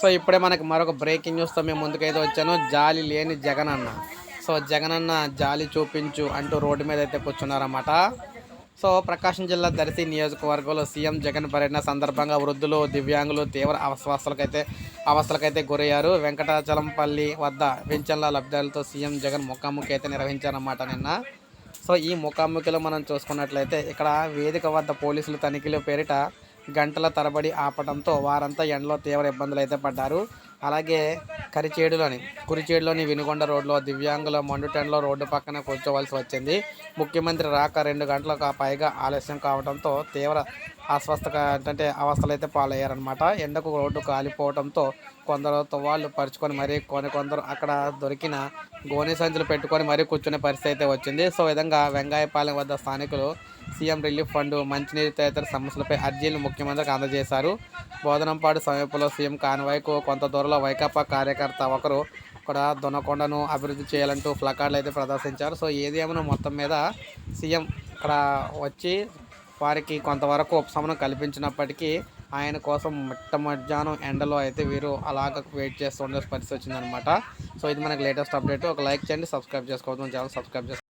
So ఇప్పుడే మనకి మరొక బ్రేకింగ్ న్యూస్తో మేము ముందుకైతే వచ్చాను. జాలి లేని జగన్ అన్న సో జగన్ అన్న జాలి చూపించు అంటూ రోడ్డు మీద అయితే కూర్చున్నారన్నమాట. సో ప్రకాశం జిల్లా దర్శి నియోజకవర్గంలో సీఎం జగన్ పర్యటన సందర్భంగా వృద్ధులు దివ్యాంగులు తీవ్ర అవస్థలకైతే అవస్థలకైతే గురయ్యారు. వెంకటాచలంపల్లి వద్ద పింఛన్ల లబ్ధాలతో సీఎం జగన్ ముఖాముఖి అయితే నిర్వహించారన్నమాట నిన్న. సో ఈ ముఖాముఖిలో మనం చూసుకున్నట్లయితే ఇక్కడ వేదిక వద్ద పోలీసులు తనిఖీల పేరిట గంటల తరబడి ఆపడంతో వారంతా ఎండలో తీవ్ర ఇబ్బందులు అయితే పడ్డారు. అలాగే కరిచేడులోని కురిచేడులోని వినుకొండ రోడ్లో దివ్యాంగుల మండుటెండలో రోడ్డు పక్కన కూర్చోవలసి వచ్చింది. ముఖ్యమంత్రి రాక రెండు గంటలకు పైగా ఆలస్యం కావడంతో తీవ్ర అస్వస్థ అంటే అవస్థలు అయితే పాలయ్యారనమాట ఎండకు రోడ్డు కాలిపోవడంతో కొందరు తువాళ్ళు పరుచుకొని మరీ కొన్ని కొందరు అక్కడ దొరికిన గోనె సంచులు పెట్టుకొని మరీ కూర్చునే పరిస్థితి అయితే వచ్చింది. సో విధంగా వెంగాయపాలెం వద్ద స్థానికులు సీఎం రిలీఫ్ ఫండ్ మంచినీరు తదితర సమస్యలపై అర్జీలు ముఖ్యమంత్రికి అందజేశారు. బోధనంపాడు సమీపంలో సీఎం కాన్వాయ్కు కొంత దూరంలో వైకాపా కార్యకర్త ఒకరు ఇక్కడ దొనకొండను అభివృద్ధి చేయాలంటూ ప్లకార్డులు అయితే ప్రదర్శించారు. సో ఏది ఏమైనా మొత్తం మీద సీఎం ఇక్కడ వచ్చి వారికి కొంతవరకు ఉపశమనం కల్పించినప్పటికీ ఆయన కోసం మిట్ట మధ్యాహ్నం ఎండలో అయితే వీరు అలాగ వెయిట్ చేస్తూ ఉండే పరిస్థితి వచ్చిందనమాట సో ఇది మనకి లేటెస్ట్ అప్డేట్. ఒక లైక్ చేయండి సబ్స్క్రైబ్ చేసుకోవద్దు. ఛానల్ సబ్స్క్రైబ్ చేసుకోండి